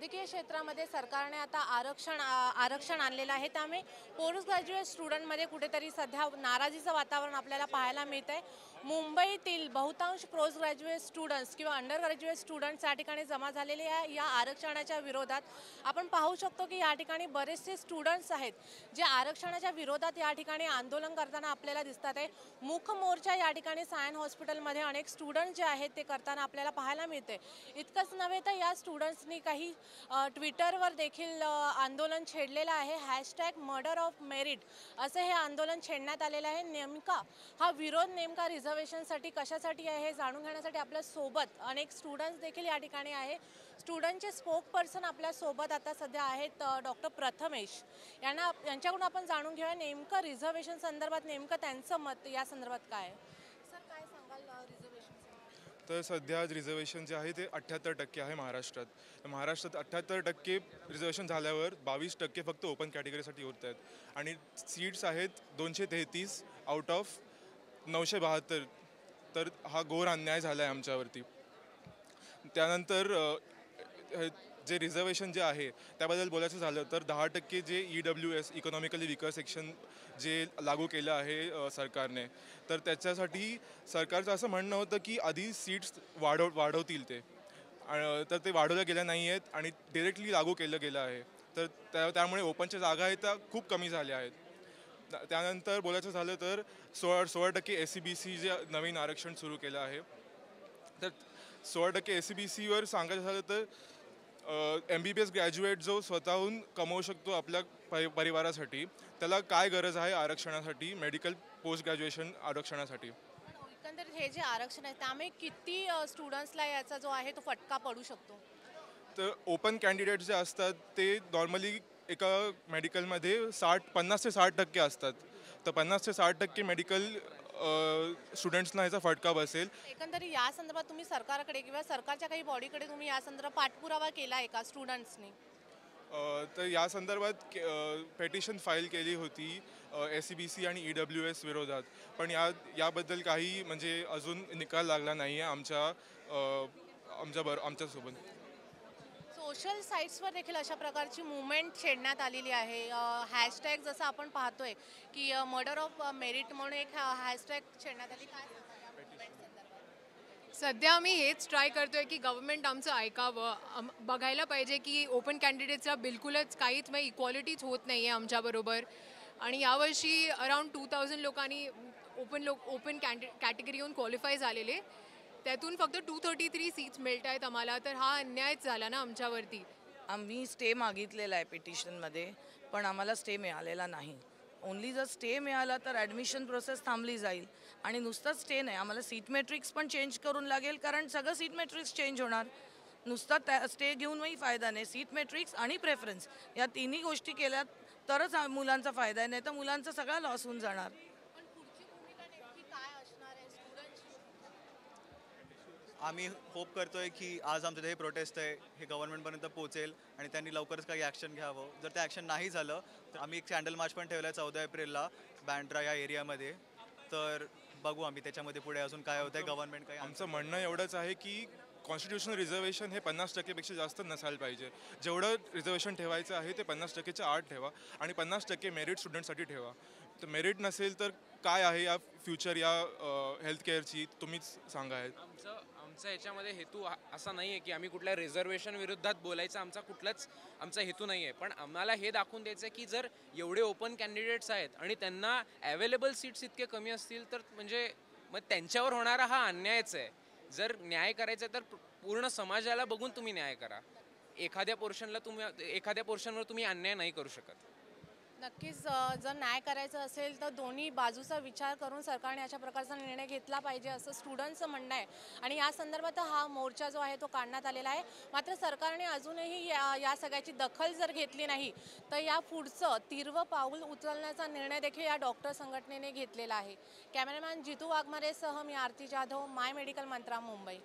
वैद्यकीय क्षेत्रामध्ये सरकारने आता आरक्षण आरक्षण आणलेलं आहे. त्यामुळे पोस्ट ग्रॅज्युएट स्टुडंटमध्ये कुठेतरी सध्या नाराजीचं वातावरण आपल्याला पाहायला मिळत आहे मुंबईतील बहुतांश पोस्ट ग्रॅज्युएट स्टुडंट्स किंवा अंडर ग्रॅज्युएट स्टुडंट्स या ठिकाणी जमा झालेले आहे या आरक्षणाच्या विरोधात आपण पाहू शकतो की या ठिकाणी बरेचसे स्टुडंट्स आहेत जे आरक्षणाच्या विरोधात या ठिकाणी आंदोलन करताना आपल्याला दिसतात आहे. मुख मोर्चा या ठिकाणी सायन हॉस्पिटलमध्ये अनेक स्टुडंट जे आहेत ते करताना आपल्याला पाहायला मिळते इतकंच नव्हे तर या स्टुडंट्सनी काही ट्विटरवर देखील आंदोलन छेडलेलं आहे. हॅशटॅग मर्डर ऑफ मेरिट असं हे आंदोलन छेडण्यात आलेलं आहे. नेमका हा विरोध नेमका रिझर्वेशनसाठी कशासाठी आहे हे जाणून घेण्यासाठी आपल्यासोबत अनेक स्टुडंट्स देखील या ठिकाणी आहे. स्टुडंटचे स्पोक पर्सन आपल्यासोबत आता सध्या आहेत डॉक्टर प्रथमेश. यांना यांच्याकडून आपण जाणून घेऊया नेमकं रिझर्वेशन संदर्भात नेमकं त्यांचं मत या संदर्भात काय आहे? सर काय सांगाल रिझर्वेशन तर सध्या रिझर्वेशन जे आहे ते अठ्ठ्याहत्तर टक्के आहे महाराष्ट्रात. तर महाराष्ट्रात अठ्ठ्याहत्तर टक्के रिझर्वेशन झाल्यावर बावीस टक्के फक्त ओपन कॅटेगरीसाठी उरत आहेत आणि सीट्स आहेत दोनशे तेहतीस आउट ऑफ नऊशे बहात्तर. तर हा घोर अन्याय झाला आहे आमच्यावरती. त्यानंतर जे रिझर्वेशन जे आहे त्याबद्दल बोलायचं झालं तर दहा टक्के जे E W S economically weaker section जे लागू केलं आहे सरकारने. तर त्याच्यासाठी सरकारचं असं म्हणणं होतं की आधी सीट्स वाढव वाढवतील ते. तर ते वाढवल्या गेल्या नाही आहेत आणि डिरेक्टली लागू केलं गेलं आहे. तर त्या त्यामुळे ओपनच्या जागा आहेत त्या खूप कमी झाल्या आहेत. त्यानंतर बोलायचं झालं तर सोळा सोळा टक्के एस सी बी सी जे नवीन आरक्षण सुरू केलं आहे. तर सोळा टक्के एस सी बी सीवर सांगायचं झालं तर M B B S graduate जो स्वतःहून कमवू शकतो आपल्या परि परिवारासाठी त्याला काय गरज आहे आरक्षणासाठी मेडिकल पोस्ट ग्रॅज्युएशन आरक्षणासाठी? पण एकंदरीत हे जे आरक्षण आहे त्यामुळे किती स्टुडंट्सला याचा जो आहे तो फटका पडू शकतो? तर ओपन कॅन्डिडेट जे असतात ते नॉर्मली एका मेडिकलमध्ये साठ पन्नास ते साठ टक्के असतात. तर पन्नास ते साठ टक्के मेडिकल स्टुडंट्सना ह्याचा फटका बसेल. एकंदरीत या संदर्भात तुम्ही सरकारकडे किंवा सरकारच्या काही बॉडीकडे तुम्ही या संदर्भात पाठपुरावा केला आहे का स्टुडंट्सनी? तर या संदर्भात पेटिशन फाईल केली होती एस सी बी सी आणि ई डब्ल्यू एस विरोधात. पण या याबद्दल काही म्हणजे अजून निकाल लागला नाही आहे आमच्या आमच्या बर आमच्यासोबत. सोशल साईट्सवर देखील अशा प्रकारची मुवमेंट छेडण्यात आलेली आहे. हॅशटॅग जसं आपण पाहतोय की मर्डर ऑफ मेरिट म्हणून एक हॅशटॅग छेडण्यात आली. काय? सध्या आम्ही हेच ट्राय करतोय की गव्हर्नमेंट आमचं ऐकावं. बघायला पाहिजे की ओपन कॅन्डिडेट्सला बिलकुलच काहीच म्हणजे इक्वालिटीच होत नाही आहे आमच्याबरोबर आणि यावर्षी अराऊंड टू थाउजंड लोकांनी ओपन लोक ओपन कॅन्डि कॅटेगरी येऊन क्वालिफाय झालेले. त्यातून फक्त टू थर्टी थ्री सीट्स मिळत आहेत आम्हाला. तर हा अन्यायच झाला ना आमच्यावरती. आम्ही स्टे मागितलेला आहे पिटिशनमध्ये पण आम्हाला स्टे मिळालेला नाही. ओन्ली जर स्टे मिळाला तर ॲडमिशन प्रोसेस थांबली जाईल. आणि नुसताच स्टे नाही आम्हाला सीट मॅट्रिक्स पण चेंज करून लागेल कारण सगळं सीट मॅट्रिक्स चेंज होणार. नुसता त्या स्टे घेऊनही फायदा नाही. सीट मॅट्रिक्स आणि प्रेफरन्स या तिन्ही गोष्टी केल्या तरच मुलांचा फायदा आहे नाही तर मुलांचा सगळा लॉस होऊन जाणार पण पुढची भूमिका नेमकी काय असणार आहे स्टुडंटची आम्ही होप करतोय की आज आमचं हे प्रोटेस्ट आहे हे गव्हर्नमेंटपर्यंत पोहोचेल आणि त्यांनी लवकरच काही ॲक्शन घ्यावं. जर ते ॲक्शन नाही झालं तर आम्ही एक कॅन्डल मार्च पण ठेवला आहे चौदा एप्रिलला बँड्रा या एरियामध्ये तर बघू आम्ही त्याच्यामध्ये पुढे अजून काय होतं आहे गव्हर्नमेंट काही आमचं म्हणणं एवढंच आहे की कॉन्स्टिट्युशनल रिझर्वेशन हे पन्नास टक्केपेक्षा जास्त नसायला पाहिजे. जेवढं रिझर्वेशन ठेवायचं आहे ते पन्नास टक्केच्या आत ठेवा आणि पन्नास टक्के मेरिट स्टुडंटसाठी ठेवा. तर मेरिट नसेल तर काय आहे या फ्युचर या हेल्थ केअरची तुम्हीच सांगा आहे आमचं आमचा याच्यामध्ये हेतू असा नाही आहे की आम्ही कुठल्या रिझर्वेशन विरोधात बोलायचा आमचा कुठलाच आमचा हेतू नाही आहे पण आम्हाला हे दाखवून द्यायचं आहे की जर एवढे ओपन कॅन्डिडेट्स आहेत आणि त्यांना अवेलेबल सीट्स इतके कमी असतील तर म्हणजे मग त्यांच्यावर होणारा हा अन्यायच आहे. जर न्याय करायचा आहे तर पूर्ण समाजाला बघून तुम्ही न्याय करा. एखाद्या पोर्शनला तुम्ही एखाद्या पोर्शनवर तुम्ही अन्याय नाही करू शकत. नक्कीच जर न्याय करायचं असेल तर दोन्ही बाजूचा विचार करून सरकारने अशा प्रकारचा निर्णय घेतला पाहिजे असं स्टुडंटचं म्हणणं आहे. आणि या संदर्भात हा मोर्चा जो आहे तो काढण्यात आलेला आहे. मात्र सरकारने अजूनही या या सगळ्याची दखल जर घेतली नाही तर या पुढचं तीव्र पाऊल उचलण्याचा निर्णय देखील या डॉक्टर संघटनेने घेतलेला आहे. कॅमेरामॅन जितू वाघमारेसह मी Aarti Jadhav my medical mantra Mumbai.